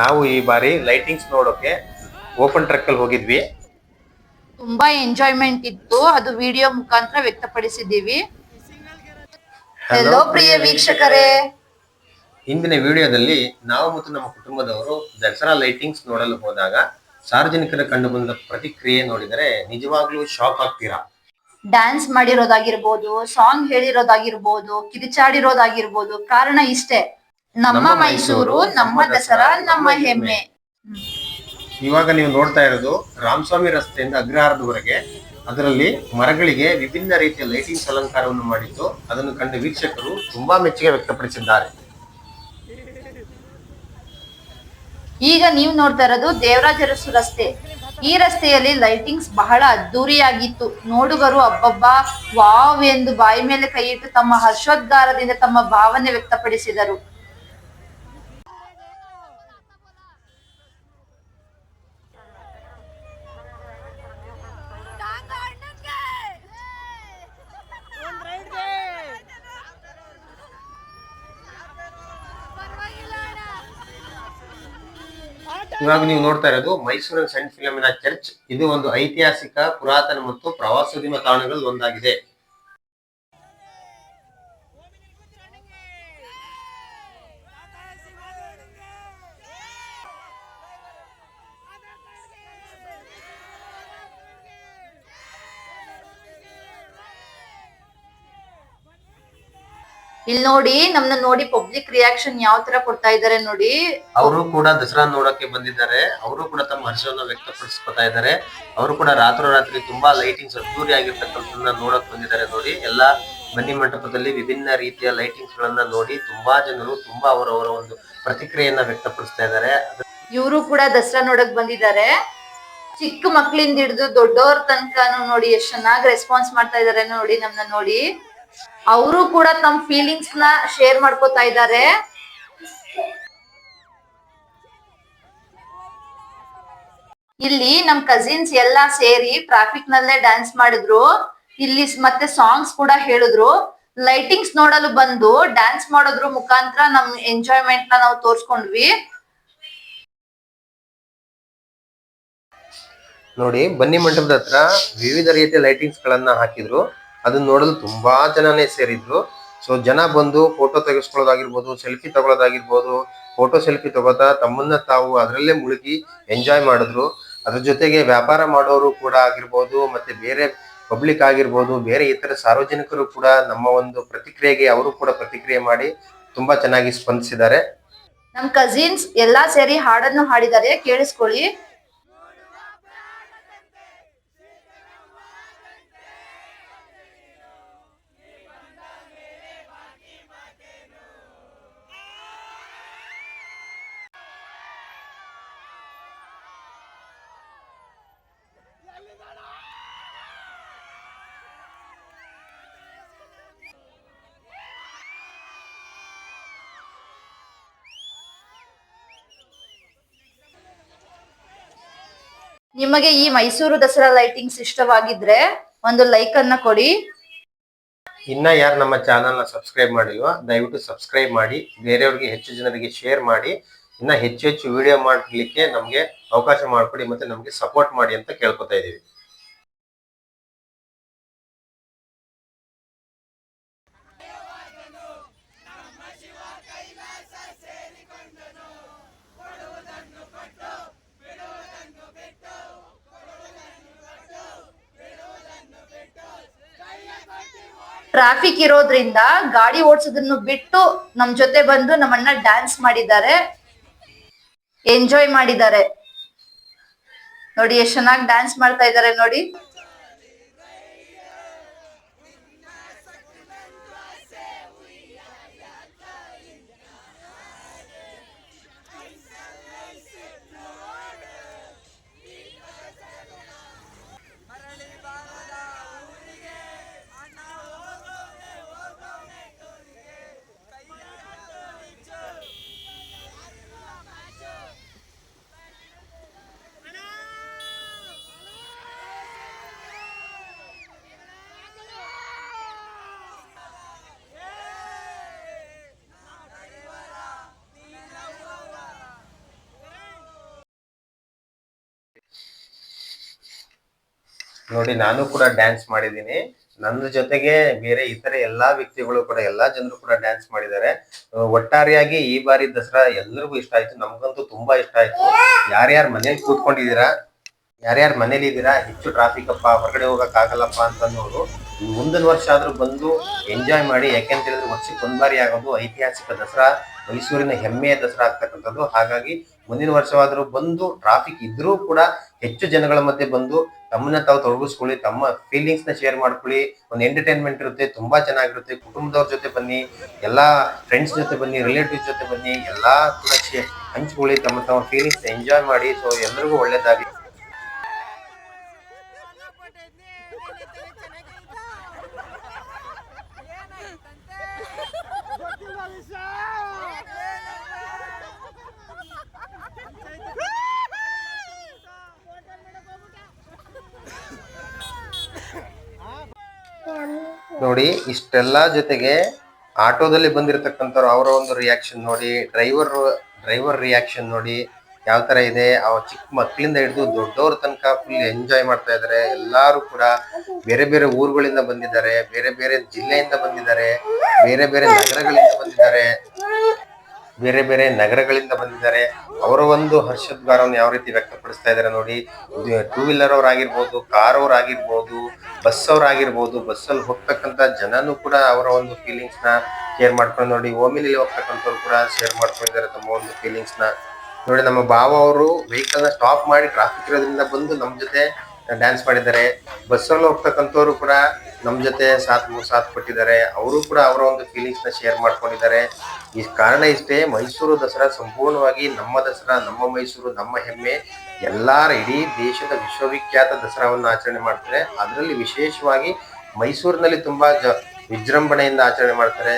ನಾವು ಈ ಬಾರಿ ಲೈಟಿಂಗ್ಸ್ ನೋಡೋಕೆ ಓಪನ್ ಟ್ರಕ್ ಅಲ್ಲಿ ಹೋಗಿದ್ವಿ. ತುಂಬಾ ಎಂಜಾಯ್ಮೆಂಟ್ ಇತ್ತು. ಅದು ವಿಡಿಯೋ ಮುಖಾಂತರ ವ್ಯಕ್ತಪಡಿಸಿದ್ದೀವಿ. ಹಲೋ ಪ್ರಿಯ ವೀಕ್ಷಕರೇ. ಹಿಂದಿನ ವಿಡಿಯೋದಲ್ಲಿ ನಾವು ಮತ್ತು ನಮ್ಮ ಕುಟುಂಬದವರು ದಸರಾ ಲೈಟಿಂಗ್ಸ್ ನೋಡಲು ಹೋದಾಗ ಸಾರ್ವಜನಿಕರ ಕಂಡು ಬಂದ ಪ್ರತಿಕ್ರಿಯೆ ನೋಡಿದರೆ ನಿಜವಾಗ್ಲೂ ಶಾಕ್ ಆಗ್ತೀರಾ? ಡ್ಯಾನ್ಸ್ ಮಾಡಿರೋದಾಗಿರ್ಬೋದು ಸಾಂಗ್ ಹೇಳಿರೋದಾಗಿರ್ಬೋದು ಕಿರಿಚಾಡಿರೋದಾಗಿರ್ಬೋದು ಕಾರಣ ಇಷ್ಟೇ. ನಮ್ಮ ಮೈಸೂರು ನಮ್ಮ ದಸರಾ ನಮ್ಮ ಹೆಮ್ಮೆ. ಇವಾಗ ನೀವು ನೋಡ್ತಾ ಇರೋದು ರಾಮಸ್ವಾಮಿ ರಸ್ತೆಯಿಂದ ಅಗ್ರಹಾರದವರೆಗೆ ಅದರಲ್ಲಿ ಮರಗಳಿಗೆ ವಿಭಿನ್ನ ರೀತಿಯ ಲೈಟಿಂಗ್ಸ್ ಅಲಂಕಾರವನ್ನು ಮಾಡಿದ್ದು ಅದನ್ನು ಕಂಡು ವೀಕ್ಷಕರು ತುಂಬಾ ಮೆಚ್ಚುಗೆ ವ್ಯಕ್ತಪಡಿಸಿದ್ದಾರೆ. ಈಗ ನೀವು ನೋಡ್ತಾ ಇರೋದು ದೇವರಾಜರಸು ರಸ್ತೆ ಈ ರಸ್ತೆಯಲ್ಲಿ ಲೈಟಿಂಗ್ಸ್ ಬಹಳ ಅದ್ದೂರಿಯಾಗಿತ್ತು. ನೋಡುಗರು ಅಬ್ಬಬ್ಬಾ ವಾವ್ ಎಂದು ಬಾಯಿ ಮೇಲೆ ಕೈಯಿಟ್ಟು ತಮ್ಮ ಹರ್ಷೋದ್ಗಾರದಿಂದ ತಮ್ಮ ಭಾವನೆ ವ್ಯಕ್ತಪಡಿಸಿದರು. ಇವಾಗ ನೀವು ನೋಡ್ತಾ ಇರೋದು ಮೈಸೂರಿನ ಸೆಂಟ್ ಫಿಲಮಿನ ಚರ್ಚ್. ಇದು ಒಂದು ಐತಿಹಾಸಿಕ, ಪುರಾತನ ಮತ್ತು ಪ್ರವಾಸೋದ್ಯಮ ತಾಣಗಳಲ್ಲಿ ಒಂದಾಗಿದೆ. ಇಲ್ಲಿ ನೋಡಿ ನಮ್ನ ನೋಡಿ ಪಬ್ಲಿಕ್ ರಿಯಾಕ್ಷನ್ ಯಾವ ತರ ಕೊಡ್ತಾ ಇದಾರೆ ನೋಡಿ. ಅವರು ಕೂಡ ದಸರಾ ನೋಡಕ್ಕೆ ಬಂದಿದ್ದಾರೆ. ಅವರು ಕೂಡ ತಮ್ಮ ಹರ್ಷವನ್ನ ವ್ಯಕ್ತಪಡಿಸ್ಕೊತಾ ಇದ್ದಾರೆ. ಅವರು ಕೂಡ ರಾತ್ರೋರಾತ್ರಿ ತುಂಬಾ ಲೈಟಿಂಗ್ಸ್ ಅದ್ದೂರಿ ಆಗಿರ್ತಕ್ಕಂಥದ್ದನ್ನ ನೋಡಕ್ ಬಂದಿದ್ದಾರೆ ನೋಡಿ. ಎಲ್ಲಾ ಬನ್ನಿ ಮಂಟಪದಲ್ಲಿ ವಿಭಿನ್ನ ರೀತಿಯ ಲೈಟಿಂಗ್ಸ್ ಗಳನ್ನ ನೋಡಿ ತುಂಬಾ ಜನರು ತುಂಬಾ ಅವರವರ ಒಂದು ಪ್ರತಿಕ್ರಿಯೆಯನ್ನ ವ್ಯಕ್ತಪಡಿಸ್ತಾ ಇದ್ದಾರೆ. ಇವರು ಕೂಡ ದಸರಾ ನೋಡಕ್ ಬಂದಿದ್ದಾರೆ. ಚಿಕ್ಕ ಮಕ್ಕಳಿಂದ ಹಿಡಿದು ದೊಡ್ಡವ್ರ ತನಕ ನೋಡಿ ಎಷ್ಟ್ ಚೆನ್ನಾಗಿ ರೆಸ್ಪಾನ್ಸ್ ಮಾಡ್ತಾ ಇದಾರೆ ನೋಡಿ ನಮ್ನ ನೋಡಿ. ಅವರು ಕೂಡ ತಮ್ಮ ಫೀಲಿಂಗ್ಸ್ನ ಶೇರ್ ಮಾಡ್ಕೋತಾ ಇದ್ದಾರೆ ಇಲ್ಲಿ ನಮ್ ಕಸಿನ್ಸ್ ಎಲ್ಲಾ ಸೇರಿ ಟ್ರಾಫಿಕ್ ನಲ್ಲೇ ಡ್ಯಾನ್ಸ್ ಮಾಡಿದ್ರು. ಇಲ್ಲಿ ಮತ್ತೆ ಸಾಂಗ್ಸ್ ಕೂಡ ಹೇಳಿದ್ರು. ಲೈಟಿಂಗ್ಸ್ ನೋಡಲು ಬಂದು ಡ್ಯಾನ್ಸ್ ಮಾಡೋದ್ರ ಮುಖಾಂತರ ನಮ್ ಎಂಜಾಯ್ಮೆಂಟ್ನ ನಾವು ತೋರ್ಸ್ಕೊಂಡ್ವಿ. ನೋಡಿ, ಬನ್ನಿ ಮಂಟಪದ ಹತ್ರ ವಿವಿಧ ರೀತಿಯ ಲೈಟಿಂಗ್ಸ್ ಗಳನ್ನ ಹಾಕಿದ್ರು. ಅದನ್ನ ನೋಡಲು ತುಂಬಾ ಜನನೇ ಸೇರಿದ್ರು. ಸೊ ಜನ ಬಂದು ಫೋಟೋ ತೆಗೆಸ್ಕೊಳ್ಳೋದಾಗಿರ್ಬೋದು ಸೆಲ್ಫಿ ತಗೊಳ್ಳೋದಾಗಿರ್ಬೋದು ಫೋಟೋ ಸೆಲ್ಫಿ ತಗೋತಾ ತಮ್ಮನ್ನ ತಾವು ಅದರಲ್ಲೇ ಮುಳುಗಿ ಎಂಜಾಯ್ ಮಾಡಿದ್ರು. ಅದ್ರ ಜೊತೆಗೆ ವ್ಯಾಪಾರ ಮಾಡೋರು ಕೂಡ ಆಗಿರ್ಬೋದು, ಮತ್ತೆ ಬೇರೆ ಪಬ್ಲಿಕ್ ಆಗಿರ್ಬೋದು, ಬೇರೆ ಇತರ ಸಾರ್ವಜನಿಕರು ಕೂಡ ನಮ್ಮ ಒಂದು ಪ್ರತಿಕ್ರಿಯೆಗೆ ಅವರು ಕೂಡ ಪ್ರತಿಕ್ರಿಯೆ ಮಾಡಿ ತುಂಬಾ ಚೆನ್ನಾಗಿ ಸ್ಪಂದಿಸಿದ್ದಾರೆ. ನಮ್ ಕಸಿನ್ಸ್ ಎಲ್ಲಾ ಸೇರಿ ಹಾಡನ್ನು ಹಾಡಿದ್ದಾರೆ. ಕೇಳಿಸ್ಕೊಳ್ಳಿ. ನಿಮಗೆ ಈ ಮೈಸೂರು ದಸರಾ ಲೈಟಿಂಗ್ಸ್ ಇಷ್ಟವಾಗಿದ್ರೆ ಒಂದು ಲೈಕ್ ಅನ್ನ ಕೊಡಿ. ಇನ್ನ ಯಾರು ನಮ್ಮ ಚಾನಲ್ನ ಸಬ್ಸ್ಕ್ರೈಬ್ ಮಾಡಿಲ್ವೋ, ದಯವಿಟ್ಟು ಸಬ್ಸ್ಕ್ರೈಬ್ ಮಾಡಿ, ಬೇರೆಯವ್ರಿಗೆ ಹೆಚ್ಚು ಜನರಿಗೆ ಶೇರ್ ಮಾಡಿ, ಇನ್ನ ಹೆಚ್ಚು ಹೆಚ್ಚು ವಿಡಿಯೋ ಮಾಡಲಿಕ್ಕೆ ನಮ್ಗೆ ಅವಕಾಶ ಮಾಡಿಕೊಡಿ ಮತ್ತೆ ನಮ್ಗೆ ಸಪೋರ್ಟ್ ಮಾಡಿ ಅಂತ ಕೇಳ್ಕೊತಾ ಇದೀವಿ. ಟ್ರಾಫಿಕ್ ಇರೋದ್ರಿಂದ ಗಾಡಿ ಓಡಿಸೋದನ್ನು ಬಿಟ್ಟು ನಮ್ ಜೊತೆ ಬಂದು ನಮ್ಮನ್ನ ಡ್ಯಾನ್ಸ್ ಮಾಡಿದ್ದಾರೆ. ಎಂಜಾಯ್ ಮಾಡಿದ್ದಾರೆ. ನೋಡಿ, ಎಷ್ಟ್ ಚೆನ್ನಾಗಿ ಡ್ಯಾನ್ಸ್ ಮಾಡ್ತಾ ಇದ್ದಾರೆ ನೋಡಿ. ನೋಡಿ, ನಾನು ಕೂಡ ಡ್ಯಾನ್ಸ್ ಮಾಡಿದ್ದೀನಿ. ನನ್ನ ಜೊತೆಗೆ ಬೇರೆ ಇತರ ಎಲ್ಲಾ ವ್ಯಕ್ತಿಗಳು ಕೂಡ, ಎಲ್ಲಾ ಜನರು ಕೂಡ ಡ್ಯಾನ್ಸ್ ಮಾಡಿದ್ದಾರೆ. ಒಟ್ಟಾರೆಯಾಗಿ ಈ ಬಾರಿ ದಸರಾ ಎಲ್ರಿಗೂ ಇಷ್ಟ ಆಯ್ತು. ನಮ್ಗಂತೂ ತುಂಬಾ ಇಷ್ಟ ಆಯ್ತು. ಯಾರ್ಯಾರು ಮನೇಲಿ ಕೂತ್ಕೊಂಡಿದ್ದೀರಾ? ಯಾರ್ಯಾರು ಮನೇಲಿ ಇದ್ದೀರಾ? ಹೆಚ್ಚು ಟ್ರಾಫಿಕ್ ಅಪ್ಪ, ಹೊರಗಡೆ ಹೋಗಕ್ ಆಗಲ್ಲಪ್ಪ ಅಂತಂದವರು ಮುಂದಿನ ವರ್ಷ ಆದರೂ ಬಂದು ಎಂಜಾಯ್ ಮಾಡಿ ಯಾಕೆಂತ ಹೇಳಿದ್ರೆ ವರ್ಷಕ್ಕೆ ಒಂದು ಬಾರಿ ಆಗೋದು ಐತಿಹಾಸಿಕ ದಸರಾ, ಮೈಸೂರಿನ ಹೆಮ್ಮೆಯ ದಸರಾ ಆಗ್ತಕ್ಕಂಥದ್ದು. ಹಾಗಾಗಿ ಮುಂದಿನ ವರ್ಷವಾದರೂ ಬಂದು ಟ್ರಾಫಿಕ್ ಇದ್ರೂ ಕೂಡ ಹೆಚ್ಚು ಜನಗಳ ಮಧ್ಯೆ ಬಂದು ತಮ್ಮನ್ನ ತಾವು ತೊಡಗಿಸ್ಕೊಳ್ಳಿ, ತಮ್ಮ ಫೀಲಿಂಗ್ಸ್ನ ಶೇರ್ ಮಾಡ್ಕೊಳ್ಳಿ. ಒಂದು ಎಂಟರ್ಟೈನ್ಮೆಂಟ್ ಇರುತ್ತೆ, ತುಂಬಾ ಚೆನ್ನಾಗಿರುತ್ತೆ. ಕುಟುಂಬದವ್ರ ಜೊತೆ ಬನ್ನಿ, ಎಲ್ಲಾ ಫ್ರೆಂಡ್ಸ್ ಜೊತೆ ಬನ್ನಿ ರಿಲೇಟಿವ್ಸ್ ಜೊತೆ ಬನ್ನಿ, ಎಲ್ಲಾ ಕೂಡ ಹಂಚ್ಕೊಳ್ಳಿ, ತಮ್ಮ ತಮ್ಮ ಫೀಲಿಂಗ್ಸ್ ಎಂಜಾಯ್ ಮಾಡಿ. ಸೊ ಎಲ್ರಿಗೂ ಒಳ್ಳೇದಾಗಿ ನೋಡಿ, ಇಷ್ಟೆಲ್ಲಾ ಜೊತೆಗೆ ಆಟೋದಲ್ಲಿ ಬಂದಿರತಕ್ಕಂಥವ್ರು ಅವರ ಒಂದು ರಿಯಾಕ್ಷನ್ ನೋಡಿ ಡ್ರೈವರ್ ಡ್ರೈವರ್ ರಿಯಾಕ್ಷನ್ ನೋಡಿ ಯಾವ ತರ ಇದೆ. ಅವ ಚಿಕ್ಕ ಮಕ್ಕಳಿಂದ ಹಿಡಿದು ದೊಡ್ಡವ್ರ ತನಕ ಫುಲ್ ಎಂಜಾಯ್ ಮಾಡ್ತಾ ಇದಾರೆ. ಎಲ್ಲಾರು ಕೂಡ ಬೇರೆ ಬೇರೆ ಊರುಗಳಿಂದ ಬಂದಿದ್ದಾರೆ, ಬೇರೆ ಬೇರೆ ಜಿಲ್ಲೆಯಿಂದ ಬಂದಿದ್ದಾರೆ, ಬೇರೆ ಬೇರೆ ನಗರಗಳಿಂದ ಬಂದಿದ್ದಾರೆ. ಬೇರೆ ಬೇರೆ ನಗರಗಳಿಂದ ಬಂದಿದ್ದಾರೆ. ಅವರ ಒಂದು ಹರ್ಷೋದ್ಗಾರವನ್ನು ಯಾವ ರೀತಿ ವ್ಯಕ್ತಪಡಿಸ್ತಾ ಇದ್ದಾರೆ ನೋಡಿ. ಟೂ ವೀಲರ್ ಅವರಾಗಿರ್ಬೋದು ಕಾರ್ ಅವರಾಗಿರ್ಬೋದು ಬಸ್ ಅವರಾಗಿರ್ಬೋದು ಬಸ್ಸಲ್ಲಿ ಹೋಗ್ತಕ್ಕಂಥ ಜನನು ಕೂಡ ಅವರ ಒಂದು ಫೀಲಿಂಗ್ಸ್ನ ಶೇರ್ ಮಾಡ್ಕೊಂಡು ನೋಡಿ. ಓಮಿಲಿ ಹೋಗ್ತಕ್ಕಂಥವ್ರು ಕೂಡ ಶೇರ್ ಮಾಡ್ಕೊಂಡಿದ್ದಾರೆ ತಮ್ಮ ಒಂದು ಫೀಲಿಂಗ್ಸ್ನ. ನೋಡಿ, ನಮ್ಮ ಭಾವ ಅವರು ವೆಹಿಕಲ್ನ ಸ್ಟಾಪ್ ಮಾಡಿ ಟ್ರಾಫಿಕ್ ಇರೋದ್ರಿಂದ ಬಂದು ನಮ್ಮ ಜೊತೆ ಡ್ಯಾನ್ಸ್ ಮಾಡಿದ್ದಾರೆ. ಬಸ್ಸಲ್ಲಿ ಹೋಗ್ತಕ್ಕಂಥವ್ರು ಕೂಡ ನಮ್ ಜೊತೆ ಸಾಥ್ ಸಾಥ್ ಕೊಟ್ಟಿದ್ದಾರೆ. ಅವರು ಕೂಡ ಅವರ ಒಂದು ಫೀಲಿಂಗ್ಸ್ನ ಶೇರ್ ಮಾಡ್ಕೊಂಡಿದ್ದಾರೆ. ಈ ಕಾರಣ ಇಷ್ಟೇ, ಮೈಸೂರು ದಸರಾ ಸಂಪೂರ್ಣವಾಗಿ ನಮ್ಮ ದಸರಾ, ನಮ್ಮ ಮೈಸೂರು, ನಮ್ಮ ಹೆಮ್ಮೆ, ಎಲ್ಲರ ಇಡೀ ದೇಶದ ವಿಶ್ವವಿಖ್ಯಾತ ದಸರಾವನ್ನು ಆಚರಣೆ ಮಾಡ್ತಾರೆ. ಅದರಲ್ಲಿ ವಿಶೇಷವಾಗಿ ಮೈಸೂರಿನಲ್ಲಿ ತುಂಬಾ ಜ, ವಿಜೃಂಭಣೆಯಿಂದ ಆಚರಣೆ ಮಾಡ್ತಾರೆ.